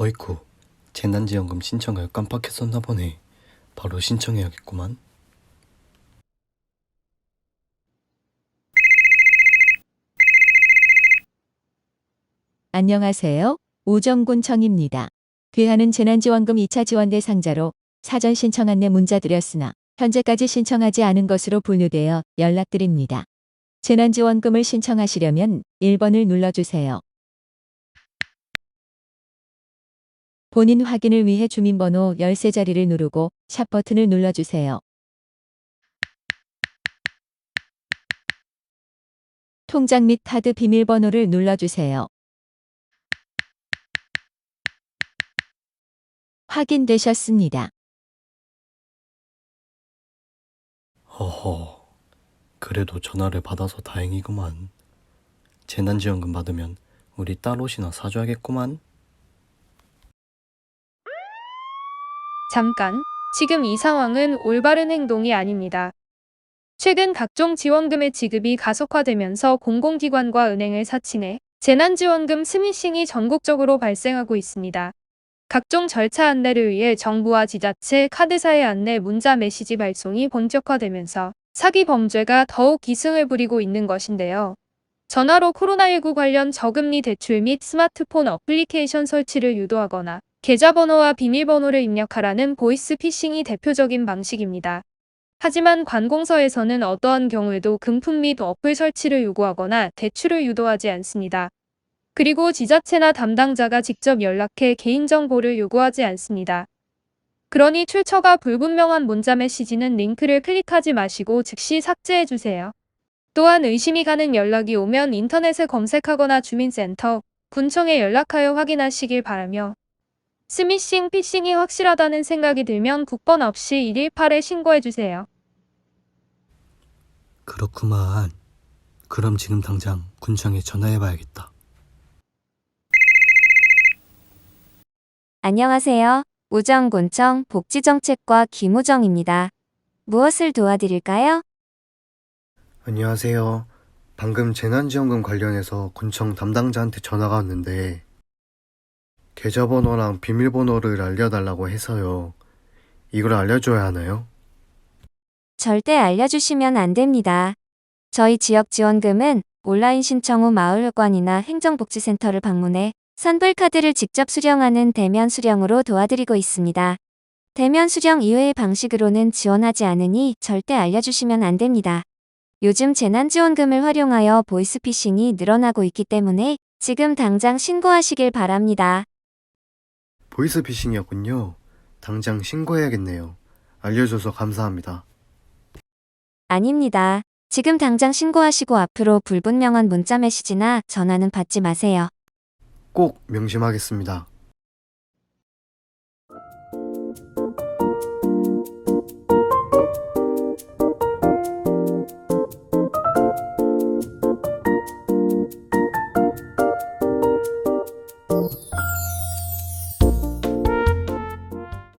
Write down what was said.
어이쿠, 재난지원금 신청을 깜빡했었나 보네. 바로 신청해야겠구만. 안녕하세요. 오정군청입니다. 귀하는 재난지원금 2차 지원 대상자로 사전 신청 안내 문자 드렸으나 현재까지 신청하지 않은 것으로 분류되어 연락드립니다. 재난지원금을 신청하시려면 1번을 눌러주세요. 본인 확인을 위해 주민번호 13자리를 누르고 샵 버튼을 눌러주세요. 통장 및 카드 비밀번호를 눌러주세요. 확인되셨습니다. 허허, 그래도 전화를 받아서 다행이구만. 재난지원금 받으면 우리 딸 옷이나 사줘야겠구만. 잠깐, 지금 이 상황은 올바른 행동이 아닙니다. 최근 각종 지원금의 지급이 가속화되면서 공공기관과 은행을 사칭해 재난지원금 스미싱이 전국적으로 발생하고 있습니다. 각종 절차 안내를 위해 정부와 지자체, 카드사의 안내 문자 메시지 발송이 본격화되면서 사기 범죄가 더욱 기승을 부리고 있는 것인데요. 전화로 코로나19 관련 저금리 대출 및 스마트폰 어플리케이션 설치를 유도하거나 계좌번호와 비밀번호를 입력하라는 보이스 피싱이 대표적인 방식입니다. 하지만 관공서에서는 어떠한 경우에도 금품 및 어플 설치를 요구하거나 대출을 유도하지 않습니다. 그리고 지자체나 담당자가 직접 연락해 개인정보를 요구하지 않습니다. 그러니 출처가 불분명한 문자 메시지는 링크를 클릭하지 마시고 즉시 삭제해주세요. 또한 의심이 가는 연락이 오면 인터넷에 검색하거나 주민센터, 군청에 연락하여 확인하시길 바라며 스미싱, 피싱이 확실하다는 생각이 들면 국번 없이 118에 신고해주세요. 그렇구만. 그럼 지금 당장 군청에 전화해봐야겠다. 안녕하세요. 우정군청 복지정책과 김우정입니다. 무엇을 도와드릴까요? 안녕하세요. 방금 재난지원금 관련해서 군청 담당자한테 전화가 왔는데 계좌번호랑 비밀번호를 알려달라고 해서요. 이걸 알려줘야 하나요? 절대 알려주시면 안 됩니다. 저희 지역 지원금은 온라인 신청 후 마을관이나 행정복지센터를 방문해 선불카드를 직접 수령하는 대면 수령으로 도와드리고 있습니다. 대면 수령 이외의 방식으로는 지원하지 않으니 절대 알려주시면 안 됩니다. 요즘 재난지원금을 활용하여 보이스피싱이 늘어나고 있기 때문에 지금 당장 신고하시길 바랍니다. 보이스피싱이었군요. 당장 신고해야겠네요. 알려줘서 감사합니다. 아닙니다. 지금 당장 신고하시고 앞으로 불분명한 문자 메시지나 전화는 받지 마세요. 꼭 명심하겠습니다.